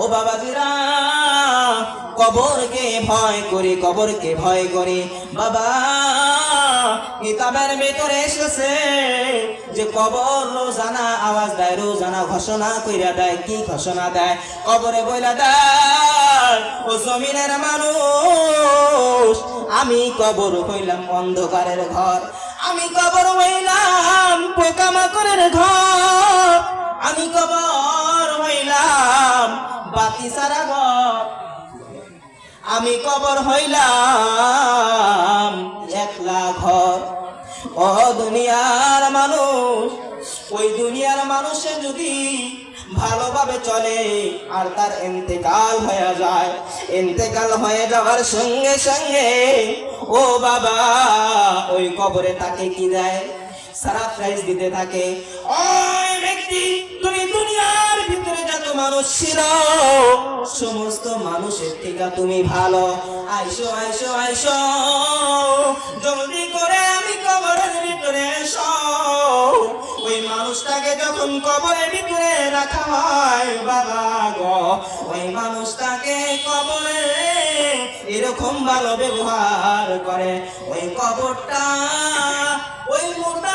ও বাবাজিরা, কবরকে ভয় করি, কবরকে ভয় করে। বাবা, কিতাবের ভিতরে এসেছে যে কবর রোজানা, আওয়াজ দেয়, রোজানা ঘোষণা কইরা দেয়, কি ঘোষণা দেয়? কবরে বইলা দেয়, ও জমিনের মানুষ, আমি কবর হইলাম অন্ধকারের ঘর। আমি কবর হইলাম পোকামাকড়ের ঘর। আমি কবর বাতি সারা ঘর। আমি কবর হইলাম একলা ঘর। ও দুনিয়ার মানুষ, ওই দুনিয়ার মানুষে যদি ভালোভাবে চলে, আর তার ইন্তেকাল হয়ে যায়। ইন্তেকাল হয়ে যাওয়ার সঙ্গে সঙ্গে ও বাবা, ওই কবরে তাকে কি দেয়? সারা প্রাইজ দিতে থাকে। ওই ব্যক্তি, তুমি যত মানুষ ছিল, সমস্ত মানুষের থেকে তুমি ভালো। আইসো আইসো আইসো, জলদি করে আমি কবরের ভিতরে এসো। ওই মানুষটাকে যখন কবরের ভিতরে রাখা হয়, বাবা গো, ওই মানুষটাকে কবরে এরকম ভালো ব্যবহার করে। ওই কবরটা ওই মোটা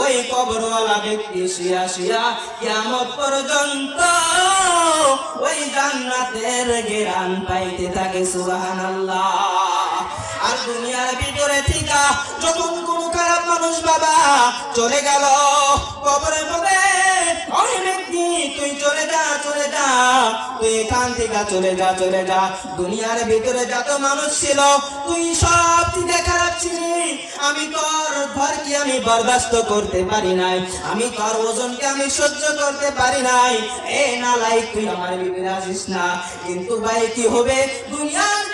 ওই কবরওয়ালা ব্যক্তি শিয়া শিয়া কেমন পর্যন্ত ওই জান্নাতের গেরান পাইতে থাকে, সুবহানাল্লাহ। আর দুনিয়ার ভিতরে থিকা যখন কোন খারাপ মানুষ বাবা চলে গেল, কবরে বলে ওই ব্যক্তি, তুই চলে যা, চলে তুই এখান থেকে চলে যা চলে যা। দুনিয়ার ভিতরে যত মানুষ ছিল, তুই সব আমি তোর আমি বরদাস্ত করতে পারি নাই। আমি তোর ওজনকে আমি সহ্য করতে পারি নাই। এ না তুই আমার আসিস না। কিন্তু ভাই, কি হবে? দুনিয়ার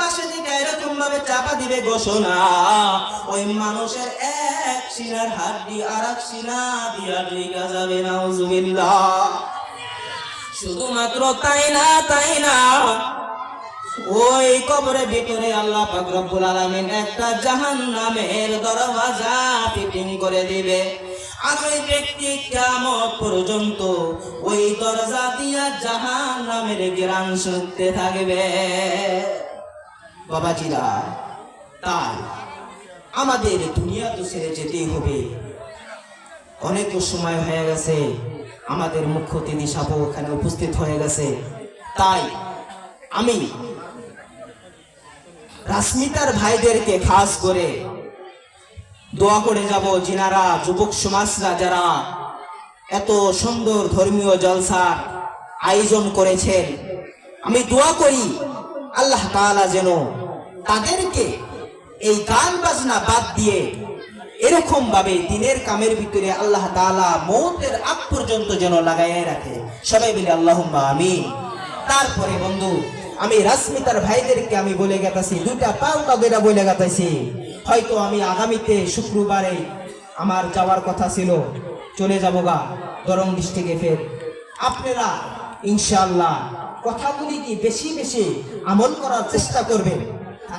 পাশে দিকে এরকম ভাবে চাপা দিবে ঘোষণা। ওই মানুষের এক সিনার হাড্ডি আর এক সিনা দিয়া যাবে, নাউজুবিল্লাহ। শুধুমাত্র তাই না তাই না। ওই কবরের ভিতরে আল্লাহ পাক রব্বুল আলামিন একটা জাহান্নামের দরওয়াজা ফিটিং করে দিবে। আর ব্যক্তি কিয়ামত পর্যন্ত ওই দরজা দিয়া জাহান্নামের গ্রাম শুনতে থাকবে। বাবাজিরা, তাই আমাদের দুনিয়া তো ছেড়ে যেতেই হবে। অনেক সময় হয়ে গেছে, আমাদের মুখ্য অতিথি সাপও ওখানে উপস্থিত হয়ে গেছে। তাই আমি রাশ্মিতার ভাইদেরকে খাস করে দোয়া করে যাব, যিনারা যুবক সমাজরা যারা এত সুন্দর ধর্মীয় জলসা আয়োজন করেছেন। আমি দোয়া করি, আল্লাহ তাআলা যেন তাদেরকে এই গান বাজনা বাদ দিয়ে এরকম ভাবে দিনের কামের ভিতরে আল্লাহ তাআলা মৌতের আগ পর্যন্ত যেন লাগাইয়া রাখে। সবাই মিলে আল্লাহুম্মা আমিন। তারপরে বন্ধু, আমি রাশ্মিতার ভাইদেরকে আমি বলে গেতাছি, দুইটা পাও কাগেরা বলে গেতাছি। হয়তো আমি আগামীতে শুক্রবারে আমার যাওয়ার কথা ছিল, চলে যাব গা, দরং ডিস্ট্রিক্টে ফের। আপনারা ইনশাআল্লাহ কথাগুলি কি বেশি বেশি আমল করার চেষ্টা করবেন?